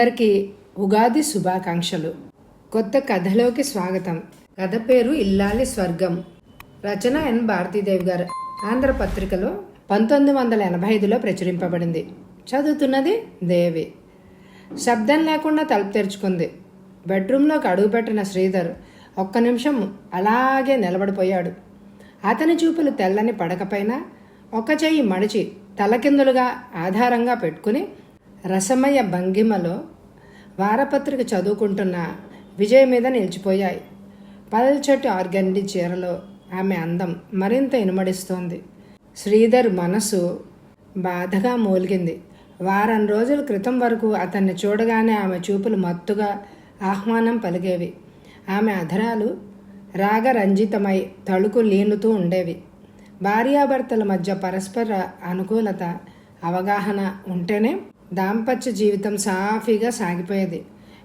అందరికీ ఉగాది శుభాకాంక్షలు. కొత్త కథలోకి స్వాగతం. కథ పేరు ఇల్లాలి స్వర్గం. రచన ఎన్ భారతీదేవి గారు. ఆంధ్ర పత్రికలో పంతొమ్మిది వందల ఎనభై ఐదులో ప్రచురింపబడింది. చదువుతున్నది దేవి. శబ్దం లేకుండా తలుపు తెరుచుకుంది. బెడ్రూమ్లోకి అడుగుపెట్టిన శ్రీధర్ ఒక్క నిమిషం అలాగే నిలబడిపోయాడు. అతని చూపులు తెల్లని పడకపైన ఒక చెయ్యి మడిచి తలకిందులుగా ఆధారంగా పెట్టుకుని రసమయ భంగిమలో వారపత్రిక చదువుకుంటున్న విజయ్ మీద నిలిచిపోయాయి. పల్చటి ఆర్గండి చీరలో ఆమె అందం మరింత ఇనుమడిస్తోంది. శ్రీధర్ మనసు బాధగా మూలిగింది. వారం రోజుల క్రితం వరకు అతన్ని చూడగానే ఆమె చూపులు మత్తుగా ఆహ్వానం పలిగేవి ఆమె అధరాలు రాగరంజితమై తళుకు లీనుతూ ఉండేవి. భార్యాభర్తల మధ్య పరస్పర అనుకూలత అవగాహన ఉంటేనే దాంపత్య జీవితం సాఫీగా సాగిపోయేది.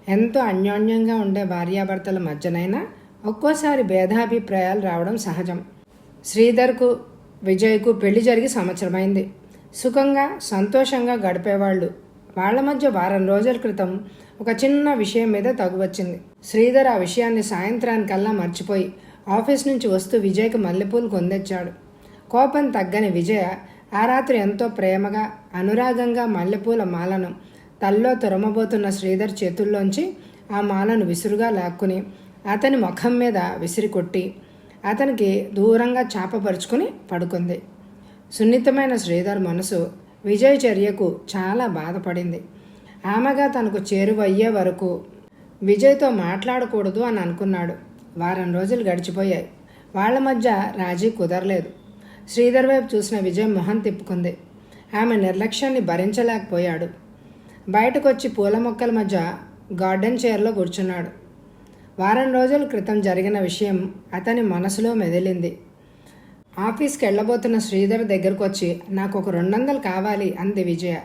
ఎంతో అన్యోన్యంగా ఉండే భార్యాభర్తల మధ్యనైనా ఒక్కోసారి భేదాభిప్రాయాలు రావడం సహజం. శ్రీధర్కు విజయ్కు పెళ్ళి జరిగి సంవత్సరమైంది. సుఖంగా సంతోషంగా గడిపేవాళ్ళు. వాళ్ళ మధ్య వారం రోజుల క్రితం ఒక చిన్న విషయం మీద తగువచ్చింది శ్రీధర్ ఆ విషయాన్ని సాయంత్రానికల్లా మర్చిపోయి ఆఫీస్ నుంచి వస్తూ విజయ్కి మల్లెపూలు కొందెచ్చాడు కోపం తగ్గని విజయ ఆ రాత్రి ఎంతో ప్రేమగా అనురాగంగా మల్లెపూల మాలను తల్లో తురమబోతున్న శ్రీధర్ చేతుల్లోంచి ఆ మాలను విసురుగా లాక్కుని అతని ముఖం మీద విసిరి కొట్టి అతనికి దూరంగా చాపపరుచుకుని పడుకుంది. సున్నితమైన శ్రీధర్ మనసు విజయ్ చర్యకు చాలా బాధపడింది. ఆమెగా తనకు చేరువయ్యే వరకు విజయ్తో మాట్లాడకూడదు అని అనుకున్నాడు. వారం రోజులు గడిచిపోయాయి. వాళ్ళ మధ్య రాజీ కుదరలేదు. శ్రీధర్ వైపు చూసిన విజయ్ మొహం తిప్పుకుంది. ఆమె నిర్లక్ష్యాన్ని భరించలేకపోయాడు. బయటకొచ్చి పూల మొక్కల మధ్య గార్డెన్ చైర్లో కూర్చున్నాడు. వారం రోజుల క్రితం జరిగిన విషయం అతని మనసులో మెదిలింది. ఆఫీస్కి వెళ్ళబోతున్న శ్రీధర్ దగ్గరకు వచ్చి నాకు ఒక రెండు వందలు కావాలి అంది విజయ.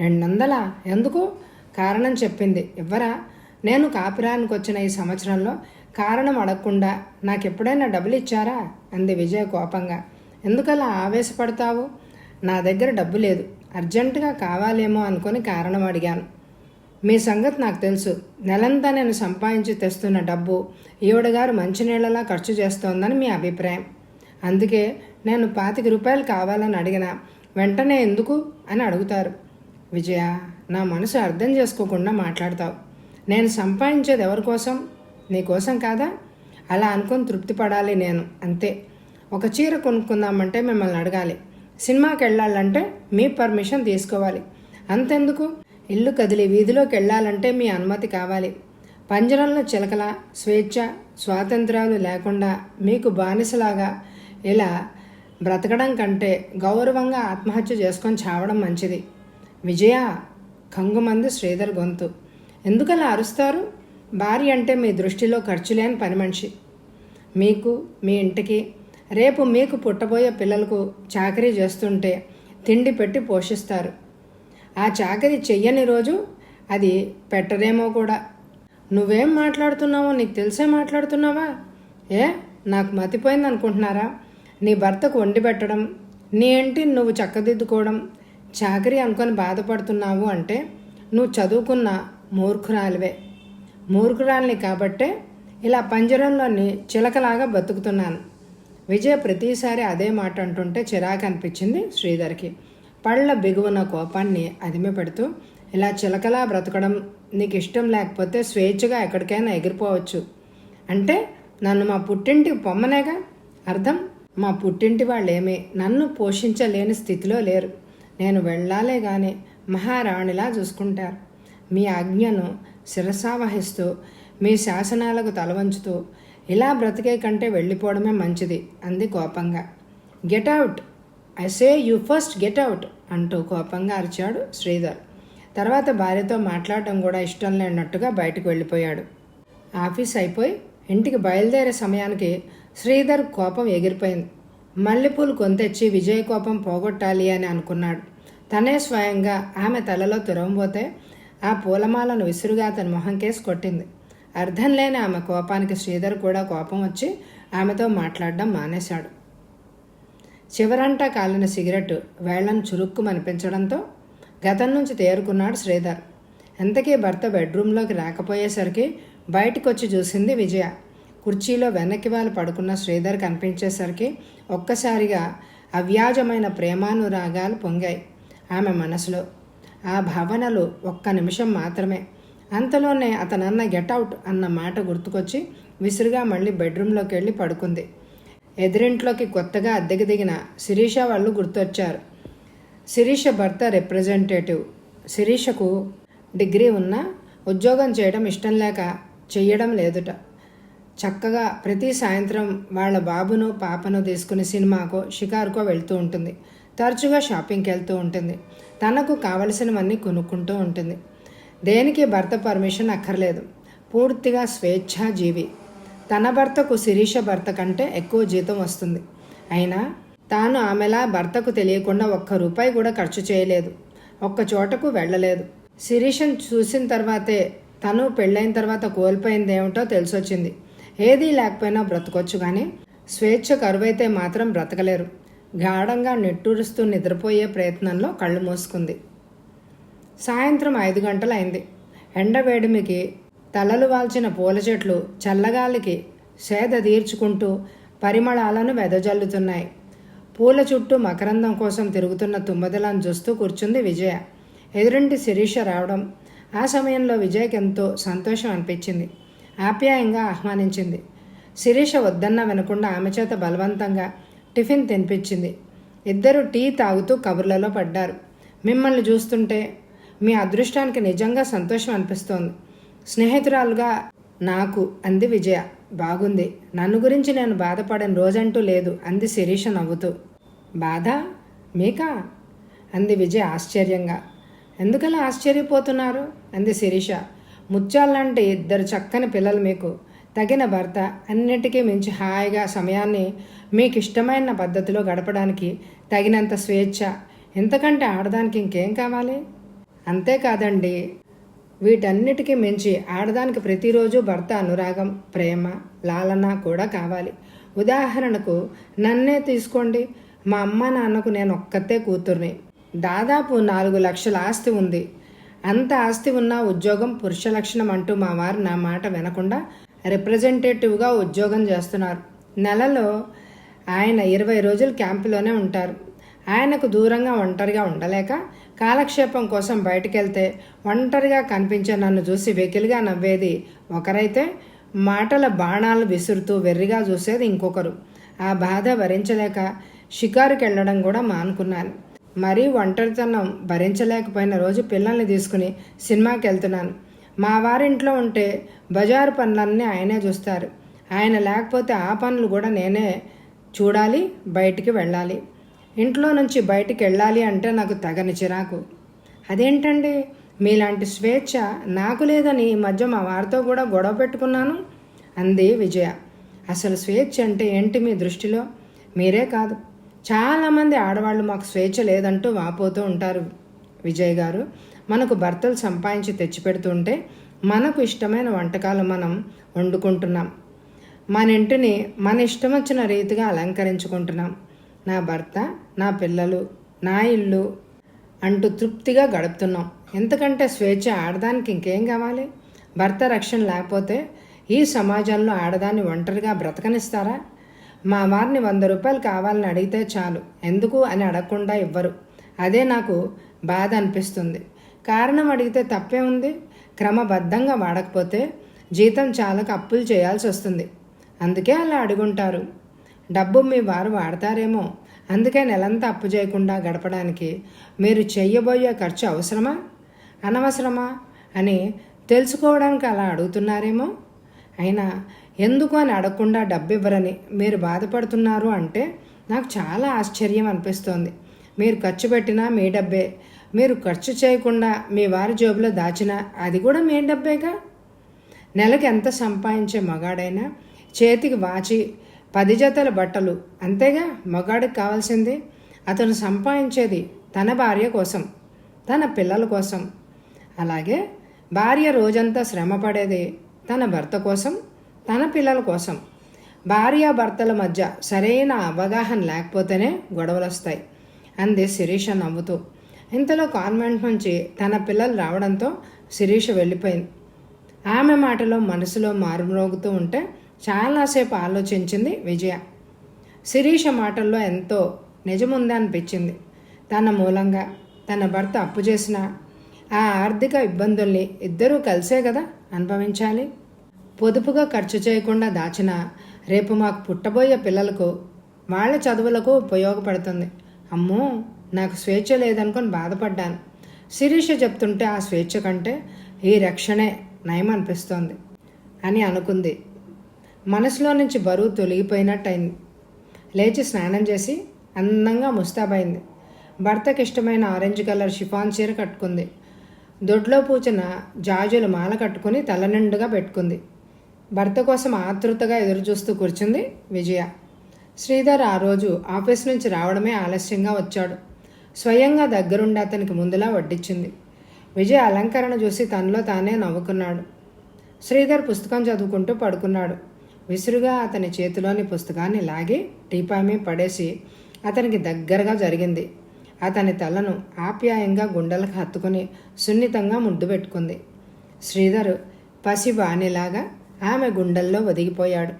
రెండు వందలా ఎందుకు? కారణం చెప్పింది. ఇవ్వరా? నేను కాపురానికి వచ్చిన ఈ సంవత్సరంలో కారణం అడగకుండా నాకు ఎప్పుడైనా డబ్బులు ఇచ్చారా అంది విజయ కోపంగా. ఎందుకలా ఆవేశపడతావు? నా దగ్గర డబ్బు లేదు. అర్జెంటుగా కావాలేమో అనుకొని కారణం అడిగాను. మీ సంగతి నాకు తెలుసు. నెలంతా నేను సంపాదించి తెస్తున్న డబ్బు ఈవిడగారు మంచినీళ్ళలా ఖర్చు చేస్తోందని మీ అభిప్రాయం. అందుకే నేను పాతిక రూపాయలు కావాలని అడిగిన. వెంటనే ఎందుకు? అని అడుగుతారు. విజయ నా మనసు అర్థం చేసుకోకుండా మాట్లాడతావు. నేను సంపాదించేది ఎవరి కోసం? నీ కోసం కాదా? అలా అనుకొని తృప్తి పడాలి నేను. అంతే. ఒక చీర కొనుక్కుందామంటే మిమ్మల్ని అడగాలి. సినిమాకి వెళ్ళాలంటే మీ పర్మిషన్ తీసుకోవాలి. అంతెందుకు? ఇల్లు కదిలి వీధిలోకి వెళ్ళాలంటే మీ అనుమతి కావాలి. పంజరంలో చిలకల స్వేచ్ఛ స్వాతంత్రాలు లేకుండా మీకు బానిసలాగా ఇలా బ్రతకడం కంటే గౌరవంగా ఆత్మహత్య చేసుకొని చావడం మంచిది. విజయ కంగుమంది శ్రీధర్ గొంతు. ఎందుకలా అరుస్తారు? భార్య అంటే మీ దృష్టిలో ఖర్చు లేని పని మనిషి. మీకు మీ ఇంటికి రేపు మీకు పుట్టబోయే పిల్లలకు చాకరీ చేస్తుంటే తిండి పెట్టి పోషిస్తారు. ఆ చాకరీ చెయ్యని రోజు అది పెట్టరేమో కూడా. నువ్వేం మాట్లాడుతున్నావో నీకు తెలిసే మాట్లాడుతున్నావా? ఏ నాకు మతిపోయింది అనుకుంటున్నారా నీ భర్తకు వండి పెట్టడం నీ ఇంటి నువ్వు చక్కదిద్దుకోవడం చాకరీ అనుకొని బాధపడుతున్నావు అంటే నువ్వు చదువుకున్న మూర్ఖురాలివే. మూర్ఖురాలిని కాబట్టే ఇలా పంజరంలోని చిలకలాగా బతుకుతున్నాను. విజయ ప్రతిసారి అదే మాట అంటుంటే చిరాకు అనిపించింది శ్రీధర్కి. పళ్ళ బిగువన కోపాన్ని అదిమి పెడుతూ ఇలా చిలకలా బ్రతకడం నీకు ఇష్టం లేకపోతే స్వేచ్ఛగా ఎక్కడికైనా ఎగిరిపోవచ్చు. అంటే నన్ను మా పుట్టింటి పొమ్మనేగా? అర్థం? మా పుట్టింటి వాళ్ళేమి నన్ను పోషించలేని స్థితిలో లేరు. నేను వెళ్ళాలే కానీ మహారాణిలా చూసుకుంటారు. మీ ఆజ్ఞను శిరసావహిస్తూ మీ శాసనాలకు తలవంచుతూ ఇలా బ్రతికే కంటే వెళ్ళిపోవడమే మంచిది అంది కోపంగా. Get out I say you first get out అంటూ కోపంగా అరిచాడు శ్రీధర్. తర్వాత భార్యతో మాట్లాడడం కూడా ఇష్టం లేనట్టుగా బయటకు వెళ్ళిపోయాడు. ఆఫీస్ అయిపోయి ఇంటికి బయలుదేరే సమయానికి శ్రీధర్ కోపం ఎగిరిపోయింది. మల్లెపూలు కొంతెచ్చి విజయ్ కోపం పోగొట్టాలి అని అనుకున్నాడు. తనే స్వయంగా ఆమె తలలో తురవబోతే ఆ పూలమాలను విసురుగా అతని మొహం కేసి కొట్టింది. అర్థం లేని ఆమె కోపానికి శ్రీధర్ కూడా కోపం వచ్చి ఆమెతో మాట్లాడడం మానేశాడు. చివరంటా కాలిన సిగరెట్ వేళ్ళను చురుక్కుమనిపించడంతో గతం నుంచి తేరుకున్నాడు శ్రీధర్. ఎంతకీ భర్త బెడ్రూమ్లోకి రాకపోయేసరికి బయటకు వచ్చి చూసింది విజయ. కుర్చీలో వెనక్కి వాళ్ళు పడుకున్న శ్రీధర్ కనిపించేసరికి ఒక్కసారిగా అవ్యాజమైన ప్రేమానురాగాలు పొంగాయి ఆమె మనసులో. ఆ భావనలు ఒక్క నిమిషం మాత్రమే అంతలోనే అతనన్న గెటౌట్ అన్న మాట గుర్తుకొచ్చి విసురుగా మళ్ళీ బెడ్రూమ్లోకి వెళ్ళి పడుకుంది. ఎదురింట్లోకి కొత్తగా అద్దెకి దిగిన శిరీష వాళ్ళు గుర్తొచ్చారు. శిరీష భర్త రిప్రజెంటేటివ్. శిరీషకు డిగ్రీ ఉన్నా ఉద్యోగం చేయడం ఇష్టం లేక చెయ్యడం లేదుట. చక్కగా ప్రతి సాయంత్రం వాళ్ళ బాబును పాపను తీసుకుని సినిమాకో షికారుకో వెళ్తూ ఉంటుంది. తరచుగా షాపింగ్కి వెళ్తూ ఉంటుంది. తనకు కావలసినవన్నీ కొనుక్కుంటూ ఉంటుంది. దేనికి భర్త పర్మిషన్ అక్కర్లేదు? పూర్తిగా స్వేచ్ఛాజీవి. తన భర్తకు శిరీష భర్త కంటే ఎక్కువ జీతం వస్తుంది. అయినా తాను ఆమెలా భర్తకు తెలియకుండా ఒక్క రూపాయి కూడా ఖర్చు చేయలేదు. ఒక్క చోటకు వెళ్ళలేదు. శిరీషను చూసిన తర్వాతే తను పెళ్ళైన తర్వాత కోల్పోయిందేమిటో తెలిసొచ్చింది. ఏదీ లేకపోయినా బ్రతకొచ్చు కానీ స్వేచ్ఛ కరువైతే మాత్రం బ్రతకలేరు. గాఢంగా నిట్టూరుస్తూ నిద్రపోయే ప్రయత్నంలో కళ్ళు మూసుకుంది. సాయంత్రం ఐదు గంటలైంది. ఎండవేడిమికి తలలు వాల్చిన పూల చెట్లు చల్లగాలికి సేద తీర్చుకుంటూ పరిమళాలను వెదజల్లుతున్నాయి. పూల చుట్టూ మకరందం కోసం తిరుగుతున్న తుమ్మదలను చూస్తూ కూర్చుంది విజయ. ఎదురింటి శిరీష రావడం ఆ సమయంలో విజయ్కి ఎంతో సంతోషం అనిపించింది. ఆప్యాయంగా ఆహ్వానించింది. శిరీష వద్దన్న వినకుండా ఆమె చేత బలవంతంగా టిఫిన్ తినిపించింది. ఇద్దరు టీ తాగుతూ కబుర్లలో పడ్డారు. మిమ్మల్ని చూస్తుంటే మీ అదృష్టానికి నిజంగా సంతోషం అనిపిస్తోంది. స్నేహితురాలుగా నాకు అంది విజయ. బాగుంది. నన్ను గురించి నేను బాధపడని రోజంటూ లేదు అంది శిరీష నవ్వుతూ. బాధ? మీకా? అంది విజయ ఆశ్చర్యంగా. ఎందుకలా ఆశ్చర్యపోతున్నారు? అంది శిరీష. ముత్యాలంటే ఇద్దరు చక్కని పిల్లలు మీకు. తగిన భర్త అన్నిటికీ మించి హాయిగా సమయాన్ని మీకు ఇష్టమైన పద్ధతిలో గడపడానికి తగినంత స్వేచ్ఛ. ఎంతకంటే ఆడదానికి ఇంకేం కావాలి? అంతేకాదండి వీటన్నిటికీ మించి ఆడదానికి ప్రతిరోజు భర్త అనురాగం ప్రేమ లాలన కూడా కావాలి. ఉదాహరణకు నన్నే తీసుకోండి మా అమ్మ నాన్నకు నేను ఒక్కతే కూతుర్ని. దాదాపు నాలుగు లక్షల ఆస్తి ఉంది. అంత ఆస్తి ఉన్న ఉద్యోగం పురుష లక్షణం అంటూ మా వారు నా మాట వినకుండా రిప్రజెంటేటివ్గా ఉద్యోగం చేస్తున్నారు. నెలలో ఆయన ఇరవై రోజులు క్యాంపులోనే ఉంటారు. ఆయనకు దూరంగా ఒంటరిగా ఉండలేక కాలక్షేపం కోసం బయటికెళ్తే ఒంటరిగా కనిపించే నన్ను చూసి వెకిలిగా నవ్వేది ఒకరైతే మాటల బాణాలు విసురుతూ వెర్రిగా చూసేది ఇంకొకరు. ఆ బాధ భరించలేక షికారుకి వెళ్ళడం కూడా మానుకున్నాను. మరీ ఒంటరితనం భరించలేకపోయిన రోజు పిల్లల్ని తీసుకుని సినిమాకి వెళ్తున్నాను మా వారింట్లో ఉంటే బజారు పనులన్నీ ఆయనే చూస్తారు. ఆయన లేకపోతే ఆ పనులు కూడా నేనే చూడాలి బయటికి వెళ్ళాలి. ఇంట్లో నుంచి బయటికి వెళ్ళాలి అంటే నాకు తగని చిరాకు. అదేంటండి? మీలాంటి స్వేచ్ఛ నాకు లేదని ఈ మధ్య మా వారితో కూడా గొడవ పెట్టుకున్నాను? అంది విజయ. అసలు స్వేచ్ఛ అంటే ఏంటి మీ దృష్టిలో? మీరే కాదు. చాలామంది ఆడవాళ్ళు మాకు స్వేచ్ఛ లేదంటూ వాపోతూ ఉంటారు. విజయ్ గారు మనకు భర్తలు సంపాదించి తెచ్చిపెడుతుంటే మనకు ఇష్టమైన వంటకాలు మనం వండుకుంటున్నాం. మన ఇంటిని మన ఇష్టం వచ్చిన రీతిగా అలంకరించుకుంటున్నాం. నా భర్త నా పిల్లలు నా ఇల్లు అంటూ తృప్తిగా గడుపుతున్నాం. ఎందుకంటే స్వేచ్ఛ ఆడదానికి ఇంకేం కావాలి? భర్త రక్షణ లేకపోతే ఈ సమాజంలో ఆడదాన్ని ఒంటరిగా బ్రతకనిస్తారా? మా వారిని వంద రూపాయలు కావాలని అడిగితే చాలు. ఎందుకు అని అడగకుండా ఇవ్వరు. అదే నాకు బాధ అనిపిస్తుంది. కారణం అడిగితే తప్పే ఉంది. క్రమబద్ధంగా వాడకపోతే జీతం చాలకు అప్పులు చేయాల్సి వస్తుంది. అందుకే అలా అడుగుంటారు. డబ్బు మీ వారు వాడతారేమో. అందుకే నెలంతా అప్పు చేయకుండా గడపడానికి మీరు చెయ్యబోయే ఖర్చు అవసరమా? అనవసరమా? అని తెలుసుకోవడానికి అలా అడుగుతున్నారేమో? అయినా ఎందుకు అని అడగకుండా డబ్బు ఇవ్వరని మీరు బాధపడుతున్నారు అంటే నాకు చాలా ఆశ్చర్యం అనిపిస్తోంది. మీరు ఖర్చు పెట్టినా మీ డబ్బే. మీరు ఖర్చు చేయకుండా మీ వారి జోబులో దాచినా అది కూడా మీ డబ్బేగా? నెలకు ఎంత సంపాదించే మగాడైనా చేతికి వాచి పది జతల బట్టలు. అంతేగా మగాడికి కావాల్సింది. అతను సంపాదించేది తన భార్య కోసం తన పిల్లల కోసం. అలాగే భార్య రోజంతా శ్రమ పడేది తన భర్త కోసం తన పిల్లల కోసం. భార్యాభర్తల మధ్య సరైన అవగాహన లేకపోతేనే గొడవలు వస్తాయి అంది శిరీష నవ్వుతూ. ఇంతలో కాన్వెంట్ నుంచి తన పిల్లలు రావడంతో శిరీష వెళ్ళిపోయింది. ఆమె మాటలో మనసులో మారుమ్రోగుతూ ఉంటే చాలాసేపు ఆలోచించింది విజయ. శిరీష మాటల్లో ఎంతో నిజముందా అనిపించింది. తన మూలంగా తన భర్త అప్పు చేసిన ఆ ఆర్థిక ఇబ్బందుల్ని ఇద్దరూ కలిసే కదా అనుభవించాలి. పొదుపుగా ఖర్చు చేయకుండా దాచిన రేపు మాకు పుట్టబోయే పిల్లలకు వాళ్ళ చదువులకు ఉపయోగపడుతుంది. అమ్మో నాకు స్వేచ్ఛ లేదనుకొని బాధపడ్డాను. శిరీష చెప్తుంటే ఆ స్వేచ్ఛ కంటే ఈ రక్షణే నయం అనిపిస్తోంది అని అనుకుంది. మనసులో నుంచి బరువు తొలగిపోయినట్టయింది. లేచి స్నానం చేసి అందంగా ముస్తాబైంది. భర్తకి ఇష్టమైన ఆరెంజ్ కలర్ షిఫాన్ చీర కట్టుకుంది. దొడ్లో పూచిన జాజుల మాల కట్టుకుని తల నిండుగా పెట్టుకుంది. భర్త కోసం ఆతృతగా ఎదురుచూస్తూ కూర్చుంది విజయ. శ్రీధర్ ఆ రోజు ఆఫీస్ నుంచి రావడమే ఆలస్యంగా వచ్చాడు. స్వయంగా దగ్గరుండి అతనికి ముందులా వడ్డించింది విజయ అలంకరణ చూసి తనలో తానే నవ్వుకున్నాడు. శ్రీధర్ పుస్తకం చదువుకుంటూ పడుకున్నాడు. విసురుగా అతని చేతిలోని పుస్తకాన్ని లాగి టీపాయ్ పడేసి అతనికి దగ్గరగా జరిగింది. అతని తలను ఆప్యాయంగా గుండెలకు హత్తుకుని సున్నితంగా ముద్దు పెట్టుకుంది. శ్రీధర్ పసి బానిలాగా ఆమె గుండెల్లో ఒదిగిపోయాడు.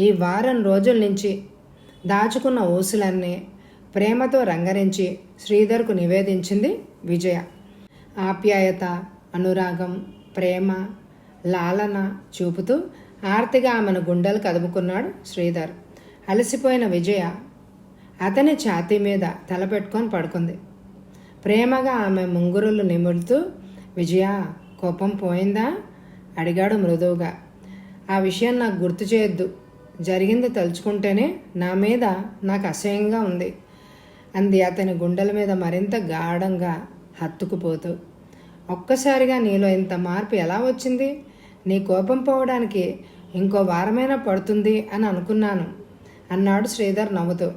ఈ వారం రోజుల నుంచి దాచుకున్న ఊసులన్నీ ప్రేమతో రంగరించి శ్రీధర్కు నివేదించింది విజయ. ఆప్యాయత అనురాగం ప్రేమ లాలన చూపుతూ ఆర్తిగా ఆమెను గుండెలు కదుపుకున్నాడు శ్రీధర్. అలసిపోయిన విజయ అతని ఛాతీ మీద తలపెట్టుకొని పడుకుంది. ప్రేమగా ఆమె ముంగురులు నిమురుతూ విజయ కోపం పోయిందా? అడిగాడు మృదువుగా. ఆ విషయం నాకు గుర్తు చేయొద్దు. జరిగింది తలుచుకుంటేనే నా మీద నాకు అసహ్యంగా ఉంది అంది అతని గుండెల మీద మరింత గాఢంగా హత్తుకుపోతూ. ఒక్కసారిగా నీలో ఇంత మార్పు ఎలా వచ్చింది? నీ కోపం పోవడానికి ఇంకో వారమైనా పడుతుంది అని అనుకున్నాను. అన్నాడు శ్రీధర్ నవ్వుతూ.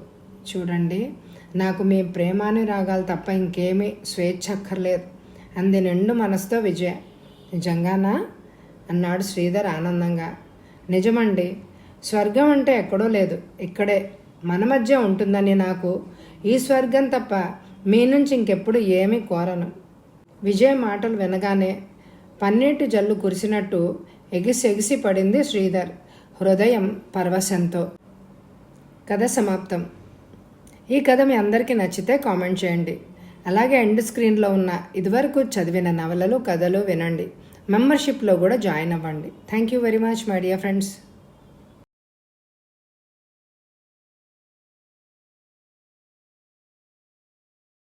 చూడండి నాకు మీ ప్రేమానురాగాలు తప్ప ఇంకేమీ స్వేచ్ఛ అక్కర్లేదు అంది నిండు మనసుతో విజయ. నిజంగానా? అన్నాడు శ్రీధర్ ఆనందంగా. నిజమండి. స్వర్గం అంటే ఎక్కడో లేదు. ఇక్కడే. మన మధ్య ఉంటుందని నాకు ఈ స్వర్గం తప్ప మీ నుంచి ఇంకెప్పుడు ఏమీ కోరను. విజయ్ మాటలు వినగానే పన్నీటి జల్లు కురిసినట్టు ఎగిసి ఎగిసి పడింది శ్రీధర్. హృదయం పరవశంతో. కథ సమాప్తం. ఈ కథ మీ అందరికీ నచ్చితే కామెంట్ చేయండి. అలాగే ఎండ్ స్క్రీన్లో ఉన్న ఇదివరకు చదివిన నవలలు కథలు వినండి. మెంబర్షిప్లో కూడా జాయిన్ అవ్వండి. Thank you very much my dear friends.